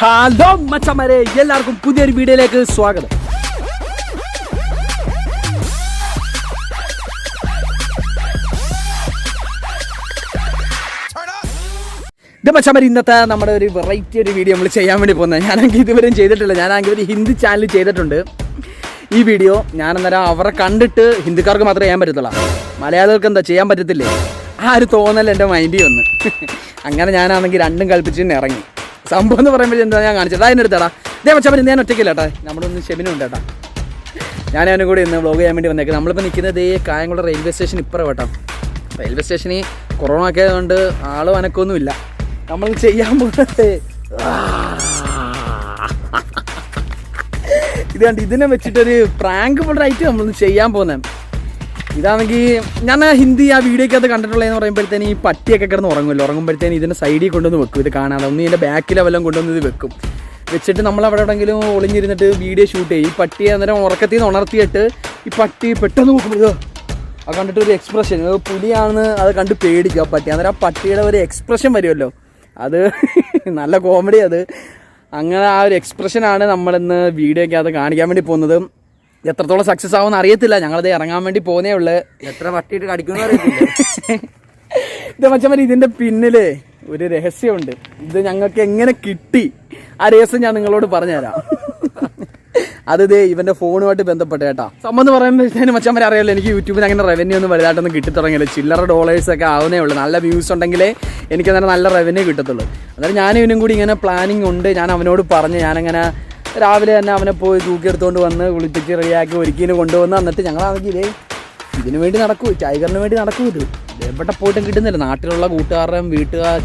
Hello മച്ചമാരെ എല്ലാവർക്കും പുതിയൊരു വീഡിയോയിലേക്ക് സ്വാഗതം. ഇത് മച്ചമാരെ ഇന്നത്തെ നമ്മുടെ ഒരു വെറൈറ്റി ഒരു വീഡിയോ നമ്മൾ ചെയ്യാൻ വേണ്ടി പോകുന്നത് ഞാനാണെങ്കിൽ ഇതുവരെയും ചെയ്തിട്ടില്ല. ഞാനാണെങ്കിൽ ഒരു ഹിന്ദി ചാനൽ ചെയ്തിട്ടുണ്ട്. ഈ വീഡിയോ ഞാൻ അന്നേരം അവരെ കണ്ടിട്ട് ഹിന്ദിക്കാർക്ക് മാത്രമേ ചെയ്യാൻ പറ്റത്തുള്ളൂ. മലയാളികൾക്ക് എന്താ ചെയ്യാൻ പറ്റത്തില്ലേ? ആ ഒരു തോന്നൽ എന്റെ മൈൻഡിൽ വന്ന്. അങ്ങനെ ഞാനാണെങ്കിൽ രണ്ടും കൽപ്പിച്ചിട്ട് ഇറങ്ങി. സംഭവം എന്ന് പറയുമ്പോൾ എന്താ ഞാൻ കാണിച്ചത്? അതിന്റെ അതിനെടുത്തടാ ഇതേ മച്ചവൻ ഞാൻ ഒറ്റയ്ക്കില്ല ഏട്ടാ നമ്മളൊന്ന് ഷെമിനും ഷെബിനുണ്ട് ഏട്ടാ ഞാൻ അവനും കൂടി ഇന്ന് വ്ളോഗ് ചെയ്യാൻ വേണ്ടി വന്നേക്കാം നമ്മളിപ്പോൾ നിൽക്കുന്നത് ഈ കായംകുളം റെയിൽവേ സ്റ്റേഷൻ ഇപ്പുറം കേട്ടോ. റെയിൽവേ സ്റ്റേഷനിൽ കൊറോണ ഒക്കെ ആയതുകൊണ്ട് ആളും വനക്കൊന്നുമില്ല നമ്മൾ ചെയ്യാൻ പോകുന്നത് ഇത് കണ്ട് ഇതിനെ വെച്ചിട്ടൊരു പ്രാങ്ക് പോലൊരായിട്ട് നമ്മൾ ചെയ്യാൻ പോകുന്നത് ഇതാണെങ്കിൽ ഞാൻ ഹിന്ദി ആ വീഡിയോക്കകത്ത് കണ്ടിട്ടുള്ളതെന്ന് പറയുമ്പോഴത്തേന് ഈ പട്ടിയൊക്കെ കിടന്ന് ഉറങ്ങുമല്ലോ. ഉറങ്ങുമ്പോഴത്തേന് ഇതിന്റെ സൈഡിൽ കൊണ്ടുവന്ന് വെക്കും. ഇത് കാണാതെ ഒന്ന് ഇതിന്റെ ബാക്കിലെ വല്ലതും കൊണ്ടുവന്ന് ഇത് വെക്കും. വെച്ചിട്ട് നമ്മൾ അവിടെ എവിടെയെങ്കിലും ഒളിഞ്ഞിരുന്നിട്ട് വീഡിയോ ഷൂട്ട് ചെയ്യും. ഈ പട്ടി അന്നേരം ഉറക്കത്തിൽ നിന്ന് ഉണർത്തിയിട്ട് ഈ പട്ടി പെട്ടെന്ന് നോക്കുമ്പോൾ അത് കണ്ടിട്ട് ഒരു എക്സ്പ്രഷൻ പുലിയാണെന്ന് അത് കണ്ട് പേടിക്കും ആ പട്ടി. അന്നേരം ആ പട്ടിയുടെ ഒരു എക്സ്പ്രഷൻ വരുമല്ലോ. അത് നല്ല കോമഡി അത്. അങ്ങനെ ആ ഒരു എക്സ്പ്രഷനാണ് നമ്മളിന്ന് വീഡിയോയ്ക്കകത്ത് കാണിക്കാൻ വേണ്ടി പോകുന്നത്. എത്രത്തോളം സക്സസ് ആവുമെന്ന് അറിയത്തില്ല. ഞങ്ങളത് ഇറങ്ങാൻ വേണ്ടി പോകുന്നേ ഉള്ളു. എത്ര വട്ടിയിട്ട് കടിക്കുന്നു ഇത് മച്ചമ്മ ഇതിന്റെ പിന്നിൽ ഒരു രഹസ്യമുണ്ട്. ഇത് ഞങ്ങൾക്ക് എങ്ങനെ കിട്ടി? ആ രഹസ്യം ഞാൻ നിങ്ങളോട് പറഞ്ഞുതരാം. അത് ദേ ഇവന്റെ ഫോണുമായിട്ട് ബന്ധപ്പെട്ട് കേട്ടാ. സംഭവം എന്ന് പറയുമ്പോഴത്തേനും മച്ചമ്മരെ അറിയാലോ എനിക്ക് യൂട്യൂബിൽ അങ്ങനെ റവന്യൂ ഒന്നും വലുതായിട്ടൊന്നും കിട്ടി തുടങ്ങിയില്ല ചില്ലറ ഡോളേഴ്സ് ഒക്കെ ആവുന്നേ ഉള്ളൂ. നല്ല വ്യൂസ് ഉണ്ടെങ്കിലേ എനിക്ക് അന്നേരം നല്ല റവന്യൂ കിട്ടത്തുള്ളൂ. അന്നേരം ഞാൻ ഇവനും കൂടി ഇങ്ങനെ പ്ലാനിങ് ഉണ്ട്. ഞാൻ അവനോട് പറഞ്ഞ് ഞാനങ്ങനെ രാവിലെ തന്നെ അവനെ പോയി തൂക്കിയെടുത്തുകൊണ്ട് വന്ന് കുളിപ്പിച്ച് റെഡിയാക്കി ഒരുക്കിന് കൊണ്ടുവന്ന് എന്നിട്ട് ഞങ്ങളാണെങ്കിൽ ഇതേ ഇതിനു വേണ്ടി നടക്കൂ ടൈഗറിന് വേണ്ടി നടക്കൂ ഇത്. എവിടെ പോയിട്ടും കിട്ടുന്നില്ല. നാട്ടിലുള്ള കൂട്ടുകാരുടെയും വീട്ടുകാർ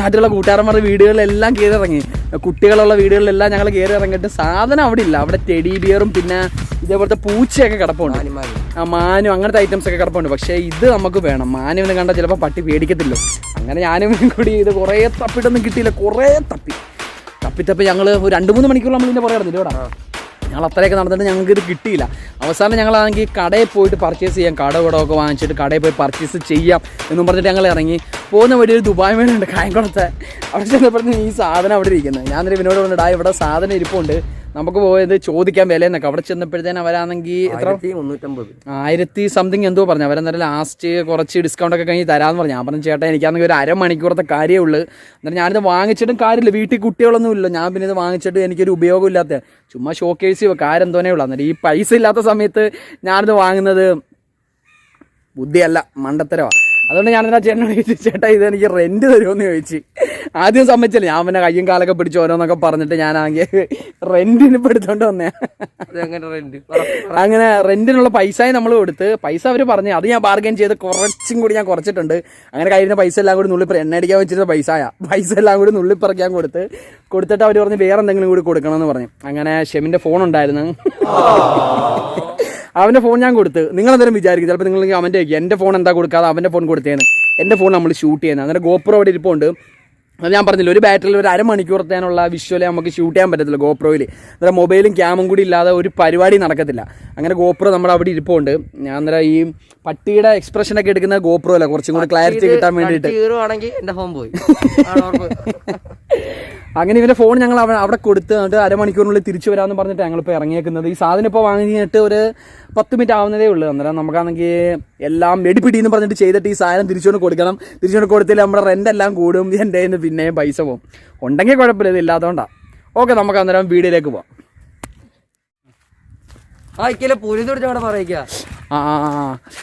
നാട്ടിലുള്ള കൂട്ടുകാരന്മാരുടെ വീടുകളിലെല്ലാം കയറി ഇറങ്ങി കുട്ടികളുള്ള വീടുകളിലെല്ലാം ഞങ്ങൾ കയറി ഇറങ്ങിയിട്ട് സാധനം അവിടെ ഇല്ല. അവിടെ ടെഡി ബിയറും പിന്നെ ഇതേപോലത്തെ പൂച്ചയൊക്കെ കിടപ്പുണ്ട്. ആ മാനും അങ്ങനത്തെ ഐറ്റംസ് ഒക്കെ കിടപ്പുണ്ട്. പക്ഷേ ഇത് നമുക്ക് വേണം. മാനുവിനെ കണ്ടാൽ ചിലപ്പോൾ പട്ടി പേടിക്കത്തില്ലോ. അങ്ങനെ ഞാനും കൂടി ഇത് കുറേ തപ്പിട്ടൊന്നും കിട്ടിയില്ല. കുറേ തപ്പി. തപ്പി തപ്പി ഞങ്ങൾ ഒരു രണ്ട് മൂന്ന് മണിക്കൂർ നമ്മൾ ഇതിന്റെ പുറകെ നടന്നില്ല ഇവിടെ? ഞങ്ങൾ അത്രയൊക്കെ നടന്നിട്ട് ഞങ്ങൾക്ക് ഇത് കിട്ടിയില്ല. അവസാനം ഞങ്ങളാണെങ്കിൽ കടയിൽ പോയിട്ട് പർച്ചേസ് ചെയ്യാം. കട കുടമൊക്കെ വാങ്ങിച്ചിട്ട് കടയിൽ പോയി പർച്ചേസ് ചെയ്യാം എന്നും പറഞ്ഞിട്ട് ഞങ്ങൾ ഇറങ്ങി. പോകുന്ന വഴി ഒരു ദുബായ് മേളുണ്ട് കായംകുളത്തെ. അവിടെ ചെന്നപ്പോഴത്തേക്കും ഈ സാധനം അവിടെ ഇരിക്കുന്നത്. ഞാൻ ഇവനോട് പറഞ്ഞിട്ട് ആ ഇവിടെ സാധനം ഇരിപ്പുണ്ട്. നമുക്ക് പോയത് ചോദിക്കാൻ വില എന്നൊക്കെ അവിടെ ചെന്നപ്പോഴത്തേന് അവരാണെങ്കിൽ എത്ര? ആയിരത്തി സംതിങ് എന്തോ പറഞ്ഞു. അവരെന്നാലും ലാസ്റ്റ് കുറച്ച് ഡിസ്കൗണ്ട് ഒക്കെ കഴിഞ്ഞ് തരാമെന്ന് പറഞ്ഞു. ഞാൻ പറഞ്ഞു ചേട്ടാ എനിക്കാണെങ്കിൽ ഒരു അരമണിക്കൂറത്തെ കാര്യമേ ഉള്ളൂ. എന്നിട്ട് ഞാനിത് വാങ്ങിച്ചിട്ടും കാര്യമില്ല. വീട്ടിൽ കുട്ടികളൊന്നും ഇല്ല. ഞാൻ പിന്നെ ഇത് വാങ്ങിച്ചിട്ട് എനിക്കൊരു ഉപയോഗമില്ലാത്ത ചുമ്മാ ഷോക്കേഴ്സ് കാര്യം ആരെന്തോനേ ഉള്ളൂ. എന്നിട്ട് ഈ പൈസ ഇല്ലാത്ത സമയത്ത് ഞാനിത് വാങ്ങുന്നത് ബുദ്ധിയല്ല മണ്ടത്തരമാണ് അതുകൊണ്ട് ഞാൻ എന്നാ ചേട്ടനോട് ചോദിച്ചു ചേട്ടാ ഇത് എനിക്ക് റെന്റ് തരുമെന്ന് ചോദിച്ചു. ആദ്യം സമ്മതിച്ചില്ല? ഞാൻ പിന്നെ കയ്യും കാലൊക്കെ പിടിച്ച് ഓരോന്നൊക്കെ പറഞ്ഞിട്ട് ഞാനാണെങ്കിൽ റെന്റിന് പെടുത്തോണ്ട് എടുത്തോണ്ട് വന്നേ. അങ്ങനെ റെന്റിനുള്ള പൈസ നമ്മൾ കൊടുത്ത്. പൈസ അവർ പറഞ്ഞു. അത് ഞാൻ ബാർഗൈൻ ചെയ്ത് കുറച്ചും കൂടി ഞാൻ കുറച്ചിട്ടുണ്ട്. അങ്ങനെ കഴിയുന്ന പൈസ എല്ലാം കൂടി നുള്ളിപ്പറ എണ്ണ അടിക്കാൻ വെച്ചിരുന്ന പൈസയാ. പൈസ എല്ലാം കൂടി നുള്ളിപ്പറിക്കാൻ കൊടുത്ത്. കൊടുത്തിട്ട് അവർ പറഞ്ഞ് വേറെ എന്തെങ്കിലും കൂടി കൊടുക്കണമെന്ന് പറഞ്ഞു. അങ്ങനെ ഷെമിന്റെ ഫോൺ ഉണ്ടായിരുന്നു. അവന്റെ ഫോൺ ഞാൻ കൊടുത്ത്. നിങ്ങൾ എന്തായാലും വിചാരിക്കും ചിലപ്പോൾ നിങ്ങൾ അയക്കും. എന്റെ ഫോൺ എന്താ കൊടുക്കാതെ അവന്റെ ഫോൺ കൊടുത്തേന്ന്? എന്റെ ഫോൺ നമ്മൾ ഷൂട്ട് ചെയ്യുന്നത്. അങ്ങനെ ഗോപ്രോ അവിടെ ഇരിപ്പുണ്ട്. അത് ഞാൻ പറഞ്ഞില്ല ഒരു ബാറ്ററിൽ ഒരു അരമണിക്കൂറത്തേനുള്ള വിഷ്വലെ നമുക്ക് ഷൂട്ട് ചെയ്യാൻ പറ്റത്തില്ല ഗോപ്രോയിൽ അന്നേരം മൊബൈലും ക്യാമും കൂടി ഇല്ലാതെ ഒരു പരിപാടി നടക്കത്തില്ല. അങ്ങനെ ഗോപ്രോ നമ്മൾ അവിടെ ഇരിപ്പുണ്ട്. ഞാൻ അന്നേരം ഈ പട്ടിയുടെ എക്സ്പ്രഷൻ ഒക്കെ എടുക്കുന്ന ഗോപ്രോ അല്ല കുറച്ചും കൂടി ക്ലാരിറ്റി കിട്ടാൻ വേണ്ടിയിട്ട്. എന്റെ ഫോൺ പോയി. അങ്ങനെ ഇവന്റെ ഫോൺ ഞങ്ങൾ അവ- അവിടെ കൊടുത്ത് എന്നിട്ട് അരമണിക്കൂറിനുള്ളിൽ തിരിച്ചു വരാമെന്ന് പറഞ്ഞിട്ട് ഞങ്ങളിപ്പോൾ ഇറങ്ങിയേക്കുന്നത്. ഈ സാധനം ഇപ്പോൾ വാങ്ങിയിട്ട് ഒരു പത്ത് മിനിറ്റ് ആവുന്നതേ ഉള്ളൂ അന്നേരം. നമുക്കാണെങ്കിൽ എല്ലാം വെടിപ്പിടി എന്ന് പറഞ്ഞിട്ട് ചെയ്തിട്ട് ഈ സാധനം തിരിച്ചുകൊണ്ട് കൊടുക്കണം. തിരിച്ചുകൊണ്ട് കൊടുത്തില്ല നമ്മുടെ റെന്റ് എല്ലാം കൂടും. എന്റെ കയ്യിൽ നിന്ന് പിന്നെയും പൈസ പോകും. ഉണ്ടെങ്കിൽ കുഴപ്പമില്ല ഇത് ഇല്ലാത്തതുകൊണ്ടാണ് ഓക്കെ നമുക്ക് അന്നേരം വീഡിയോയിലേക്ക് പോവാം. ആ ഇക്കലെ പോലീസ് അവിടെ പറയിക്ക. ആ.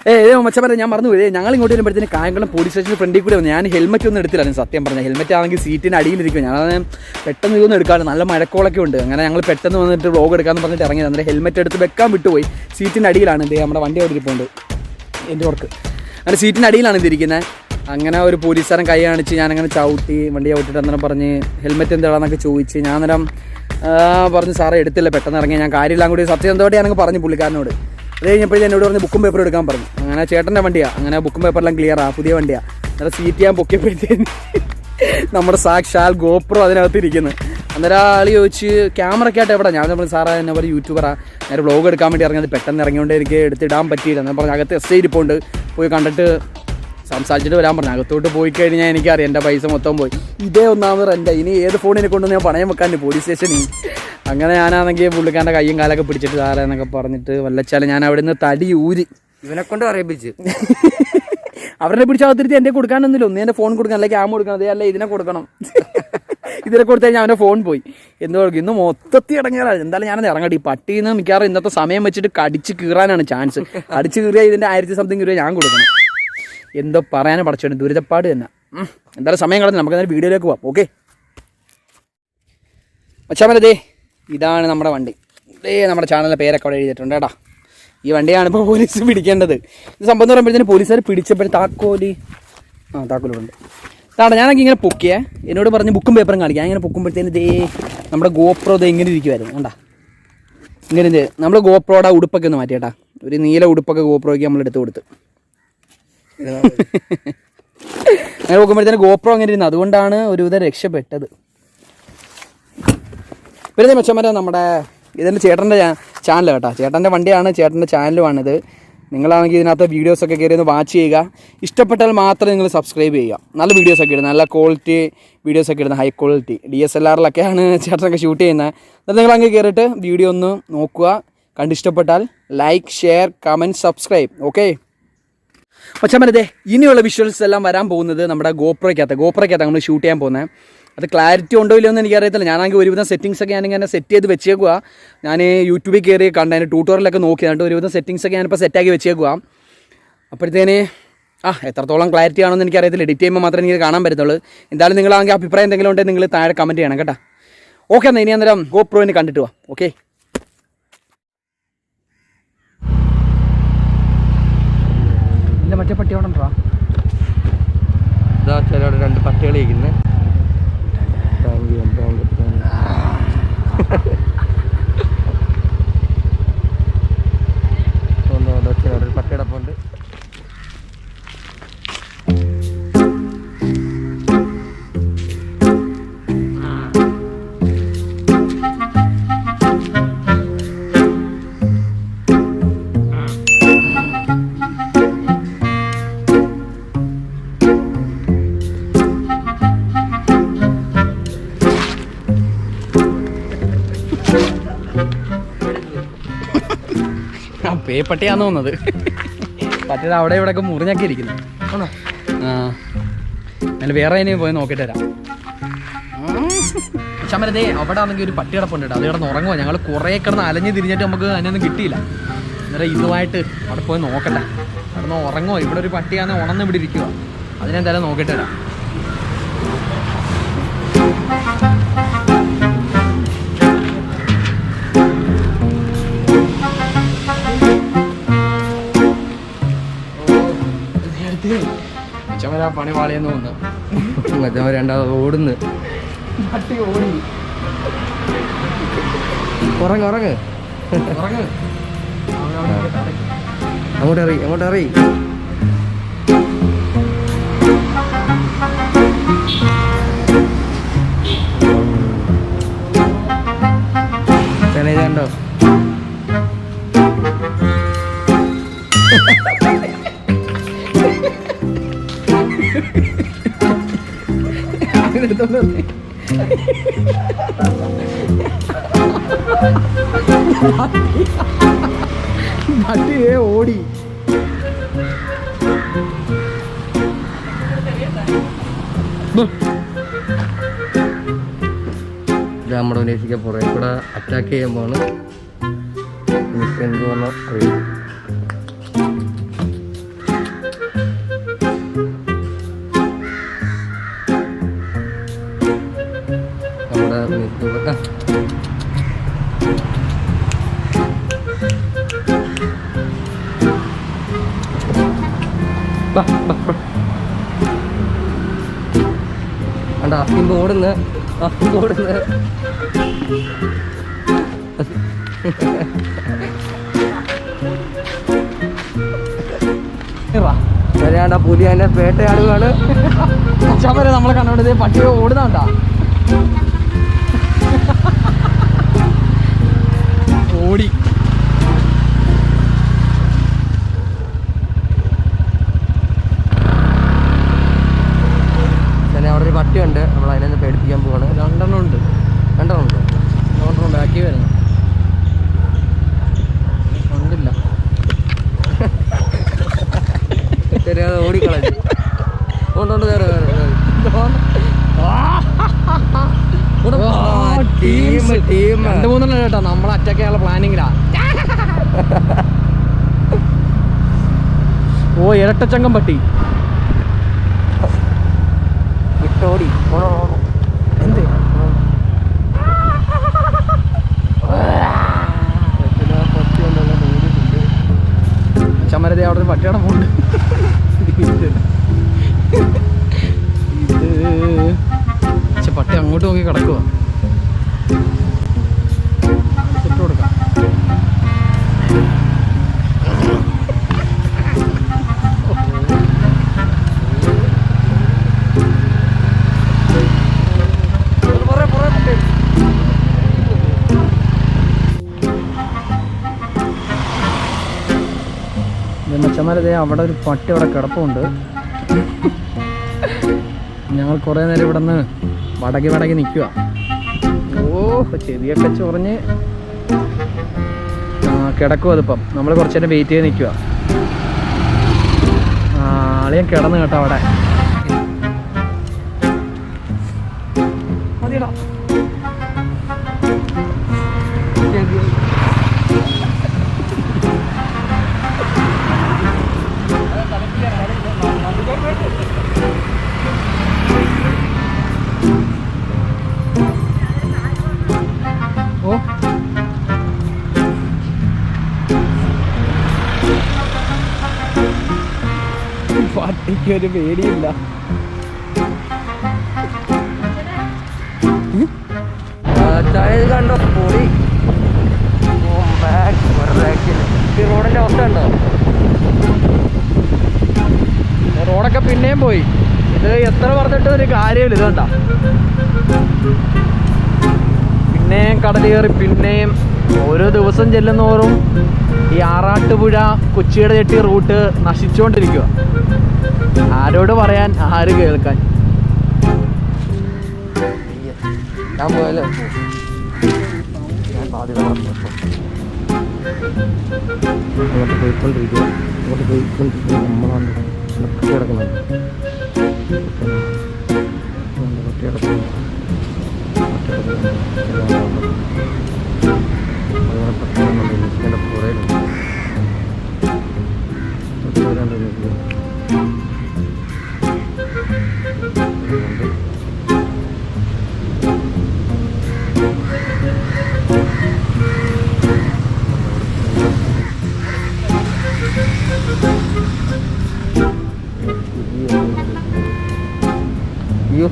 ഏ മച്ചപ്പര ഞാൻ മറന്നു പോയി. ഞങ്ങൾ ഇങ്ങോട്ട് വരുമ്പോഴത്തേന് കായംകുളം പോലീസ് സ്റ്റേഷന്റെ ഫ്രണ്ടിൽ കൂടെ വന്നു. ഞാൻ ഹെൽമറ്റ് ഒന്നും എടുത്തില്ല സത്യം പറഞ്ഞാൽ ഹെൽമറ്റ് ആണെങ്കിൽ സീറ്റിന് അടിയിലിരിക്കും ഞാൻ പെട്ടെന്ന് ഇതൊന്നും എടുക്കാറ് നല്ല മഴക്കോളൊക്കെ ഉണ്ട്. അങ്ങനെ ഞങ്ങൾ പെട്ടെന്ന് വന്നിട്ട് വ്ളോഗ് എടുക്കാന്ന് പറഞ്ഞിട്ട് ഇറങ്ങി അന്നേരം ഹെൽമറ്റ് എടുത്ത് വെക്കാൻ വിട്ടുപോയി. സീറ്റിന്റെ അടിയിലാണ്. ഇത് നമ്മുടെ വണ്ടി അവിടെ ഇരിപ്പുണ്ട്. എന്റെ ഓർക്ക് അങ്ങനെ സീറ്റിന്റെ അടിയിലാണ് ഇതിരിക്കുന്നത് അങ്ങനെ ഒരു പോലീസുകാരൻ കൈ കാണിച്ച് ഞാനങ്ങനെ ചവിട്ടി വണ്ടി ചവിട്ടിട്ട് അന്നേരം പറഞ്ഞ് ഹെൽമറ്റ് എന്താണെന്നൊക്കെ ചോദിച്ച് ഞാൻ അന്നേരം പറഞ്ഞു സാറേ എടുത്തില്ല. പെട്ടെന്ന് ഇറങ്ങി ഞാൻ കാര്യമില്ലാം. കൂടി സത്യം എന്തോടെ ഞാനങ്ങ് പറഞ്ഞു പുള്ളിക്കാരനോട്. അത് കഴിഞ്ഞപ്പോൾ എന്നോട് പറഞ്ഞ് ബുക്കും പേപ്പറും എടുക്കാൻ പറഞ്ഞു. അങ്ങനെ ചേട്ടന്റെ വണ്ടിയാണ് അങ്ങനെ ബുക്കും പേപ്പറെല്ലാം ക്ലിയറാ പുതിയ വണ്ടിയാണ് അന്നേരം സീറ്റ് ഞാൻ പൊക്കിയപ്പോഴത്തേന് നമ്മുടെ സാക്ഷാൽ ഗോപ്രോ അതിനകത്ത് ഇരിക്കുന്നു. അന്നേരം ആൾ ചോദിച്ച് ക്യാമറ ഒക്കെ ആയിട്ട് എവിടെ ഞാൻ നമ്മൾ സാറേ എന്നെ പോലെ യൂട്യൂബറാ ഞാൻ വ്ളോഗ് എടുക്കാൻ വേണ്ടി ഇറങ്ങിയത് പെട്ടെന്ന് ഇറങ്ങിയോണ്ട് എനിക്ക് എടുത്തിടാൻ പറ്റിയില്ല. ഞാൻ പറഞ്ഞു അകത്ത് എസ് ഐ ഇരിപ്പുണ്ട്. പോയി കണ്ടിട്ട് സംസാരിച്ചിട്ട് വരാൻ പറഞ്ഞു. അകത്തോട്ട് പോയി കഴിഞ്ഞാൽ എനിക്കറിയാം എന്റെ പൈസ മൊത്തം പോയി. ഇതേ ഒന്നാമത് റെന്റ് ഇനി ഏത് ഫോണിനെ കൊണ്ട് ഞാൻ പണയം വെക്കാൻ പോലീസ് സ്റ്റേഷനിൽ അങ്ങനെ ഞാനാണെങ്കിൽ പുള്ളിക്കാരന്റെ കയ്യും കാലൊക്കെ പിടിച്ചിട്ട് സാറേ എന്നൊക്കെ പറഞ്ഞിട്ട് വല്ലച്ചാലും ഞാൻ അവിടെ നിന്ന് തടി ഊരി. ഇവനെ കൊണ്ട് പറയിപ്പിച്ച്. അവരുടെ പിടിച്ച് അകത്തിരുത്തി എന്റെ കൊടുക്കാനൊന്നുമില്ല. ഒന്ന് എന്റെ ഫോൺ കൊടുക്കണം അല്ലെങ്കിൽ ക്യാം കൊടുക്കണം. അതേ അല്ല ഇതിനെ കൊടുക്കണം. ഇതിനെ കൊടുത്തു കഴിഞ്ഞാൽ അവന്റെ ഫോൺ പോയി. എന്ത് കൊടുക്കും? ഇന്ന് മൊത്തത്തിൽ ഇറങ്ങിയാലാണ് എന്തായാലും ഞാനത് ഇറങ്ങട്ടെ. ഈ പട്ടിയിൽ നിന്ന് മിക്കവാറും ഇന്നത്തെ സമയം വെച്ചിട്ട് കടിച്ച് കീറാനാണ് ചാൻസ് അടിച്ച് കീറിയാൽ ഇതിന്റെ ആയിരത്തി സംതിങ് രൂപ ഞാൻ കൊടുക്കണം. എന്തോ പറയാനും പഠിച്ചോണ്ട് ദുരിതപ്പാട് തന്നെ. എന്തായാലും സമയം കളഞ്ഞു നമുക്ക് എന്തായാലും വീഡിയോയിലേക്ക് പോവാം ഓക്കെ? മച്ചാമലതേ ഇതാണ് നമ്മുടെ വണ്ടി. ഇതേ നമ്മുടെ ചാനലിലെ പേരൊക്കെ അവിടെ എഴുതിയിട്ടുണ്ട് കേട്ടാ. ഈ വണ്ടിയാണ് ഇപ്പോൾ പോലീസ് പിടിക്കേണ്ടത്. ഇത് സംഭവം എന്ന് പറയുമ്പോഴത്തേന് പോലീസുകാർ പിടിച്ചപ്പോഴും താക്കോലി. ആ താക്കോലുണ്ട് താടാ ഞാനൊക്കെ ഇങ്ങനെ പൊക്കിയേ. എന്നോട് പറഞ്ഞ് ബുക്കും പേപ്പറും കാണിക്കാം. ഇങ്ങനെ പൊക്കുമ്പോഴത്തേന് ദേ നമ്മുടെ ഗോപ്രോ ദേ ഇങ്ങനെ ഇരിക്കുമായിരുന്നു കണ്ടാ? ഇങ്ങനെ ഇത് നമ്മൾ ഗോപ്രോയുടെ ഉടുപ്പൊക്കെ ഒന്ന് മാറ്റിയേട്ടാ ഒരു നീല ഉടുപ്പൊക്കെ ഗോപ്രോയ്ക്ക് നമ്മൾ എടുത്ത് കൊടുത്ത്. അങ്ങനെ നോക്കുമ്പോഴത്തേന് ഗോപ്രോ അങ്ങനെ ഇരുന്നു. അതുകൊണ്ടാണ് ഒരുവിധം രക്ഷപ്പെട്ടത്. പിന്നെ മെച്ചന്മാരെ നമ്മുടെ ഇതിന്റെ ചേട്ടന്റെ ചാനൽ കേട്ടോ. ചേട്ടന്റെ വണ്ടിയാണ് ചേട്ടന്റെ ചാനലുമാണിത് നിങ്ങളാണെങ്കിൽ ഇതിനകത്ത് വീഡിയോസൊക്കെ കയറി ഒന്ന് വാച്ച് ചെയ്യുക. ഇഷ്ടപ്പെട്ടാൽ മാത്രം നിങ്ങൾ സബ്സ്ക്രൈബ് ചെയ്യുക. നല്ല വീഡിയോസൊക്കെ ഇടുന്നത്. നല്ല ക്വാളിറ്റി വീഡിയോസൊക്കെ ഇടുന്നത്. High quality D S L ആറിലൊക്കെയാണ് ചേട്ടനൊക്കെ ഷൂട്ട് ചെയ്യുന്നത്. എന്നിട്ട് നിങ്ങൾ അങ്ങ് കയറിയിട്ട് വീഡിയോ ഒന്ന് നോക്കുക. കണ്ടിഷ്ടപ്പെട്ടാൽ like share comment subscribe okay പക്ഷേ ഇനിയുള്ള വിഷ്വൽസ് എല്ലാം വരാൻ പോകുന്നത് നമ്മുടെ ഗോപ്രോയ്ക്കകത്ത്. ഗോപ്രോയ്ക്കകത്ത് നമ്മൾ ഷൂട്ട് ചെയ്യാൻ പോകുന്നത് അത് ക്ലാരിറ്റി ഉണ്ടോ ഇല്ലയോ എന്ന് എനിക്കറിയത്തില്ല. ഞാനാണെങ്കിൽ ഒരുവിധം സെറ്റിങ്സ് ഒക്കെ ഞാനിങ്ങനെ സെറ്റ് ചെയ്ത് വെച്ചേക്കുക ഞാൻ യൂട്യൂബിൽ കയറി കണ്ട അതിന്റെ ട്യൂട്ടോറിയലൊക്കെ നോക്കി എന്നിട്ട് ഒരുവിധം സെറ്റിങ്സ് ഒക്കെ ഞാനിപ്പോൾ സെറ്റാക്കി വെച്ചേക്കുക അപ്പോഴത്തേന് ആ എത്രത്തോളം ക്ലാരിറ്റി ആണെന്ന് എനിക്കറിയത്തില്ല. എഡിറ്റ് ചെയ്യുമ്പോൾ മാത്രമേ എനിക്ക് കാണാൻ പറ്റത്തുള്ളൂ. എന്തായാലും നിങ്ങളാണെങ്കിൽ അഭിപ്രായം എന്തെങ്കിലും ഉണ്ടെങ്കിൽ നിങ്ങൾ താഴെ കമന്റ് ചെയ്യണം കേട്ടോ. ഓക്കെ എന്നാൽ ഇനി അന്നേരം ഗോപ്രോയിന് കണ്ടിട്ട് പോവാം ഓക്കെ മറ്റേ പട്ടിയോടാ ഇതാ ചിലവിടെ രണ്ട് പട്ടികൾ ആ പേപ്പട്ടിയാന്ന് തോന്നുന്നത്. പറ്റിയത് അവിടെ ഇവിടെ ഒക്കെ മുറിഞ്ഞൊക്കെ ഇരിക്കുന്നു. ആണോ? ആ. എന്നാലും വേറെ ഇനി പോയി നോക്കിയിട്ട് വരാം. ചമരതേ അവിടെ ആണെങ്കിൽ ഒരു പട്ടി കിടപ്പുണ്ട് അത് കിടന്ന് ഉറങ്ങുക ഞങ്ങൾ കുറേ കിടന്ന് അലഞ്ഞ് തിരിഞ്ഞിട്ട് നമുക്ക് അതിനൊന്നും കിട്ടിയില്ല. അന്നേരം ഇതുമായിട്ട് അവിടെ പോയി നോക്കട്ടെ. കിടന്ന് ഉറങ്ങുമോ ഇവിടെ ഒരു പട്ടിയാണെങ്കിൽ ഉണന്ന് ഇവിടെ ഇരിക്കുക അതിനെന്തായാലും നോക്കിയിട്ട് വരാം. ചമര പണി തോന്നുന്നു. മറ്റേ രണ്ടാമത് ഓടുന്നു. ഉറങ്ങ് ഉറങ്ങ്. അങ്ങോട്ട് ഇറങ്ങി അങ്ങോട്ട് ഇത് കണ്ടോ? എടുത്തോണ്ട് ഓടി. ഇത് നമ്മുടെ ഉന്നയിച്ചിക്ക് പുറകെ കൂടെ അറ്റാക്ക് ചെയ്യുമ്പോൾ എന്തുവന്നോ അറിയാം ഓടുന്ന് ഓടുന്ന് വാ. അതിനാണ്ട് ആ പുലി അതിന്റെ പേട്ടയാടുകയാണ്. മച്ചാമരെ നമ്മളെ കണ്ടോണ്ട് പട്ടിയെ പട്ടി ഓടുന്നുണ്ടാ ഓടി പിന്നെ അവിടെ ഒരു പട്ടിയുണ്ട് നമ്മൾ അതിനെ പേടിപ്പിക്കാൻ പോവാണ് രണ്ടെണ്ണം ഉണ്ട് രണ്ടെണ്ണം ഉണ്ടോ രണ്ടെണ്ണം ബാക്കി വരുന്നു കണ്ടില്ല ശരിയാതെ ഓടിക്കളഞ്ഞു കൊണ്ടോണ്ട് കയറി ടീം ടീം രണ്ട് മൂന്നെണ്ണം കേട്ടോ നമ്മൾ അറ്റാക്ക് ചെയ്യാനുള്ള പ്ലാനിങ്ങിലാ ഓ ഇരട്ടച്ചങ്കം പട്ടി. വിട്ടോടി. എന്ത്. ചമ്മരതെ അവിടെ ഒരു പട്ടിയുടെ പോണ്ട് അങ്ങോട്ട് നോക്കി കിടക്കുക ഇട്ട് അവിടെ ഒരു പട്ടി അവിടെ കിടപ്പുണ്ട്. ഞങ്ങൾ കുറേ നേരം ഇവിടെ നിന്ന് വടകി വടകി നിൽക്കുക ഓ ചെവിയൊക്കെ ചൊറിഞ്ഞ്. കിടക്കും അതിപ്പം. നമ്മൾ കുറച്ച് നേരം വെയിറ്റ് ചെയ്ത് നിൽക്കുക ആളിയും കിടന്ന് കേട്ടോ അവിടെ. ഒരു പേടിയില്ല. കണ്ടോ? പൊളി. ഈ അവസ്ഥ ഉണ്ടോ റോഡൊക്കെ പിന്നെയും പോയി. ഇത് എത്ര പറഞ്ഞിട്ട് ഒരു കാര്യമില്ല ഇത് കണ്ട. പിന്നെയും കടൽ കയറി പിന്നെയും ഓരോ ദിവസം ചെല്ലുന്നോറും ഈ ആറാട്ടുപുഴ കൊച്ചിയുടെ ചെട്ടി റൂട്ട് നശിച്ചുകൊണ്ടിരിക്കുക ആരോട് പറയാൻ ആര് കേൾക്കാൻ? ഞാൻ പോയാലോ? ഞാൻ ബാധ്യത അങ്ങോട്ട് പോയിക്കൊണ്ടിരിക്കുക അങ്ങോട്ട് പോയിക്കൊണ്ടിരിക്കുക നമ്മളാണ് കിടക്കുന്നു കിടക്കുന്നു പട്ടി കിടന്നുണ്ട് എന്റെ പുറയിലുണ്ട് അയ്യോ.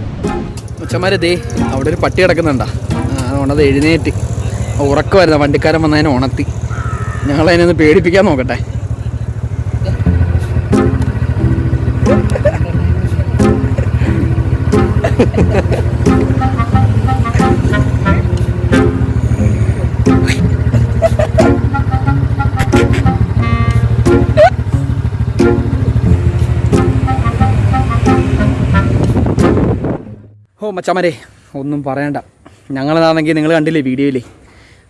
ഉച്ചമാരെ ദേ അവിടെ ഒരു പട്ടി കിടക്കുന്നുണ്ടാ. അതുകൊണ്ടത് എഴുന്നേറ്റ്. ഉറക്കമായിരുന്നു. വണ്ടിക്കാരൻ വന്നതിന് ഉണർത്തി. ഞങ്ങൾ അതിനെ ഒന്ന് പേടിപ്പിക്കാൻ നോക്കട്ടെ. ഓ മച്ചാമരേ ഒന്നും പറയണ്ട. ഞങ്ങളതാണെങ്കിൽ നിങ്ങൾ കണ്ടില്ലേ വീഡിയോയിൽ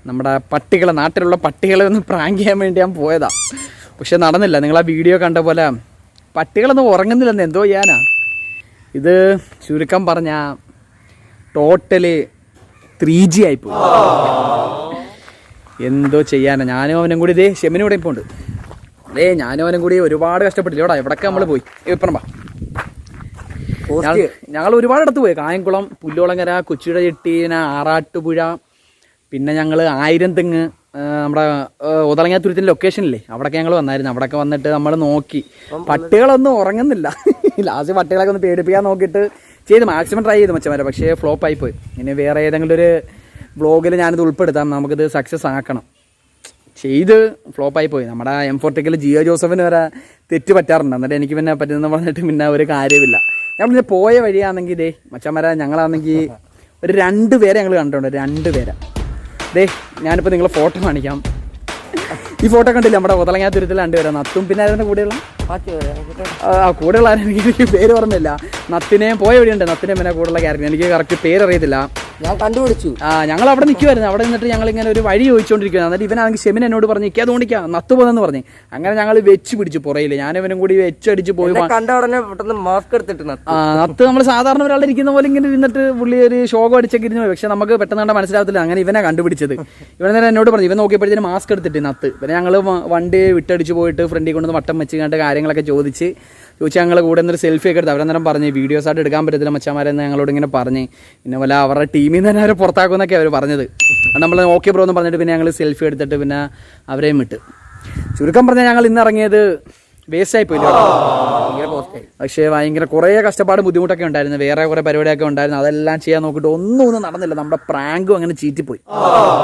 നമ്മുടെ പട്ടികളെ നാട്ടിലുള്ള പട്ടികളെ ഒന്ന് പ്രാങ്ക് ചെയ്യാൻ വേണ്ടി ഞാൻ പോയതാ. പക്ഷെ നടന്നില്ല. നിങ്ങൾ ആ വീഡിയോ കണ്ട പോലെ പട്ടികളൊന്നും ഉറങ്ങുന്നില്ലെന്ന് എന്തോ ചെയ്യാനാ? ഇത് ചുരുക്കം പറഞ്ഞ ടോട്ടൽ ത്രീ ജി ആയിപ്പോയി. എന്തോ ചെയ്യാനാ? ഞാനും അവനും കൂടി ഇതേ ഷെമിനും കൂടെ ഇപ്പോൾ ഉണ്ട്. അതേ ഞാനും അവനും കൂടി ഒരുപാട് കഷ്ടപ്പെട്ടില്ല. ഇവിടെ എവിടൊക്കെ നമ്മൾ പോയി? ഇപ്പം ഞങ്ങൾ ഞങ്ങൾ ഒരുപാട് ഇടത്ത് പോയി. കായംകുളം പുല്ലോളങ്ങര കൊച്ചിയുടെ ചെട്ടീന ആറാട്ടുപുഴ പിന്നെ ഞങ്ങൾ ആയിരം തെങ്ങ് നമ്മുടെ ഉതളങ്ങാത്തുരുത്തിന്റെ ലൊക്കേഷനില്ലേ അവിടെയൊക്കെ ഞങ്ങൾ വന്നായിരുന്നു. അവിടെയൊക്കെ വന്നിട്ട് നമ്മൾ നോക്കി. പട്ടികളൊന്നും ഉറങ്ങുന്നില്ല. ലാസ്റ്റ് പട്ടികളൊക്കെ ഒന്ന് പേടിപ്പിക്കാൻ നോക്കിയിട്ട് ചെയ്ത്. മാക്സിമം ട്രൈ ചെയ്തു മച്ചമാരെ പക്ഷേ ഫ്ലോപ്പ് പോയി. ഇനി വേറെ ഏതെങ്കിലും ഒരു വ്ളോഗിൽ ഞാനിത് ഉൾപ്പെടുത്താം. നമുക്കിത് സക്സസ് ആക്കണം. ചെയ്ത് ഫ്ലോപ്പായി പോയി. നമ്മുടെ എം ഫോർട്ടിക്കൽ ജിയോ ജോസഫിന് വരെ തെറ്റ് പറ്റാറുണ്ട്. എന്നിട്ട് എനിക്ക് പിന്നെ പറ്റുന്ന പറഞ്ഞിട്ട് പിന്നെ ഒരു കാര്യമില്ല ഞാൻ പിന്നെ പോയ വഴിയാണെങ്കിൽ ഇതേ മച്ചന്മാരെ ഞങ്ങളാണെങ്കിൽ ഒരു രണ്ട് പേരെ ഞങ്ങൾ കണ്ടിട്ടുണ്ട്. രണ്ട് പേരെ. ദേ ഞാനിപ്പോൾ നിങ്ങളെ ഫോട്ടോ കാണിക്കാം. ഈ ഫോട്ടോ കണ്ടില്ല നമ്മുടെ ഒതളങ്ങാ തുരുത്തിൽ രണ്ടുപേരും നത്തും പിന്നെ ആരുടെ കൂടെയുള്ള? ആ കൂടെയുള്ള ആരെനിക്ക് പേര് ഓർമ്മയില്ല. നത്തിനെയും പോയ വഴിയുണ്ട് നത്തിനെയും പിന്നെ കൂടെയുള്ള ക്യാരക്ടർ എനിക്ക് കറക്റ്റ് പേര് അറിയത്തില്ല ഞാൻ കണ്ടുപിടിച്ചു. ആ ഞങ്ങൾ അവിടെ നിൽക്കുമായിരുന്നു അവിടെ നിന്നിട്ട് ഞങ്ങൾ ഇങ്ങനെ ഒരു വഴി ചോദിച്ചുകൊണ്ടിരിക്കുന്നത് എന്നിട്ട് ഇവനാണെങ്കിൽ ഷെമിൻ എന്നോട് പറഞ്ഞു ഇക്കാ തോണിക്കാ നത്തുപോന്നു പോകുന്നെന്ന് പറഞ്ഞു. അങ്ങനെ ഞങ്ങൾ വെച്ച് പിടിച്ചു പുറയില്ല ഞാൻ ഇവനും കൂടി വെച്ചടിച്ച് പോയി എന്നെ കണ്ട ഉടനെ പെട്ടെന്ന് മാസ്ക് എടുത്തിട്ട് നത്ത്. നമ്മൾ സാധാരണ ഒരാളുടെ ഇരിക്കുന്ന പോലെ ഇങ്ങനെ ഇരുന്നിട്ട് പുള്ളി ഒരു ഷോകം അടിച്ചൊക്കെ ഇരുന്നു പോയി. പക്ഷെ നമുക്ക് പെട്ടെന്ന് കണ്ട മനസ്സിലാവത്തില്ല. അങ്ങനെ ഇവനെ കണ്ടുപിടിച്ചത്. ഇവൻ നേരെ എന്നോട് പറഞ്ഞു ഇവൻ നോക്കിയപ്പോഴത്തേന് മാസ്ക് എടുത്തിട്ട് നത്ത്. പിന്നെ ഞങ്ങൾ വണ്ടി വിട്ടടിച്ച് പോയിട്ട് ഫ്രണ്ടിൽ കൊണ്ടുവന്ന് വട്ടം വെച്ച് കണ്ട് കാര്യങ്ങളൊക്കെ ചോദിച്ച് ചോദിച്ചാൽ ഞങ്ങൾ കൂടെ നിന്നൊരു സെൽഫി ഒക്കെ എടുത്ത് അവരന്നേരം പറഞ്ഞ് വീഡിയോസ് ആയിട്ട് എടുക്കാൻ പറ്റത്തില്ല മച്ചാമാരെന്ന് ഞങ്ങളോട് ഇങ്ങനെ പറഞ്ഞ്. പിന്നെ വല്ല അവരുടെ ടീമിൽ നിന്ന് തന്നെ അവരെ പുറത്താക്കുമെന്നൊക്കെ അവർ പറഞ്ഞത്. നമ്മൾ ഓക്കെ ബ്രോ എന്ന് പറഞ്ഞിട്ട് പിന്നെ ഞങ്ങൾ സെൽഫി എടുത്തിട്ട് പിന്നെ അവരെയും വിട്ട്. ചുരുക്കം പറഞ്ഞാൽ ഞങ്ങൾ ഇന്ന് ഇറങ്ങിയത് വേസ്റ്റ് ആയി പോയില്ല പക്ഷേ ഭയങ്കര കുറേ കഷ്ടപ്പാടും ബുദ്ധിമുട്ടൊക്കെ ഉണ്ടായിരുന്നു. വേറെ കുറേ പരിപാടിയൊക്കെ ഉണ്ടായിരുന്നു. അതെല്ലാം ചെയ്യാൻ നോക്കിയിട്ട് ഒന്നും ഒന്നും നടന്നില്ല. നമ്മുടെ പ്രാങ്കും അങ്ങനെ ചീറ്റിപ്പോയി.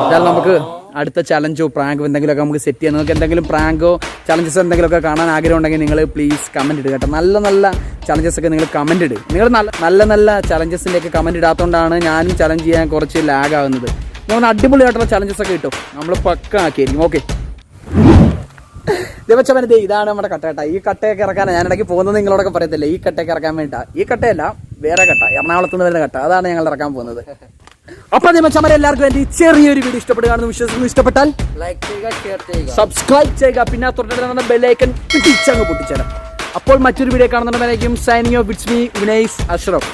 എന്തായാലും നമുക്ക് അടുത്ത ചലഞ്ചോ പ്രാങ്കോ എന്തെങ്കിലുമൊക്കെ നമുക്ക് സെറ്റ് ചെയ്യാം. നിങ്ങൾക്ക് എന്തെങ്കിലും പ്രാങ്കോ ചലഞ്ചസ് എന്തെങ്കിലുമൊക്കെ കാണാൻ ആഗ്രഹം ഉണ്ടെങ്കിൽ നിങ്ങൾ പ്ലീസ് കമന്റ് ഇടുക കേട്ടോ. നല്ല നല്ല ചലഞ്ചസ് ഒക്കെ നിങ്ങൾ കമന്റ് ഇടുക നിങ്ങൾ നല്ല നല്ല നല്ല ചലഞ്ചസിന്റെ ഒക്കെ കമന്റ് ഇടാത്തതുകൊണ്ടാണ് ഞാനും ചലഞ്ച് ചെയ്യാൻ കുറച്ച് ലാഗ് ആകുന്നത് നമ്മൾ അടിപൊളിയായിട്ടുള്ള ചലഞ്ചസ് ഒക്കെ കിട്ടും. നമ്മൾ പക്ക ആക്കിയായിരിക്കും ഓക്കെ ദേവച്ചവനത് ഇതാണ് നമ്മുടെ കട്ടേട്ട ഈ കട്ടയൊക്കെ ഇറക്കാൻ ഞാൻ ഇടയ്ക്ക് പോകുന്നത് നിങ്ങളോടൊക്കെ പറയത്തില്ല? ഈ കട്ടയൊക്കെ ഇറക്കാൻ വേണ്ടിട്ടാ ഈ കട്ടയല്ല വേറെ കട്ട. എറണാകുളത്ത് നിന്ന് വരുന്ന കട്ട. അതാണ് ഞങ്ങൾ ഇറക്കാൻ പോകുന്നത്. അപ്പൊ ദേവച്ചമര എല്ലാവർക്കും എന്റെ ചെറിയൊരു വീഡിയോ ഇഷ്ടപ്പെടുകയാണെന്ന് വിശ്വസിക്കുന്നു. ഇഷ്ടപ്പെട്ടാൽ ലൈക്ക് ചെയ്യുക ഷെയർ ചെയ്യുക. സബ്സ്ക്രൈബ് ചെയ്യുക. പിന്നെ തൊട്ടടുത്ത ബെല്ലൈക്കൻ പിടിച്ചങ്ങ് പൊട്ടിച്ചേരാം. അപ്പോൾ മറ്റൊരു വീഡിയോ കാണുന്നുണ്ടെങ്കിൽ signing off with me Vinais Ashraf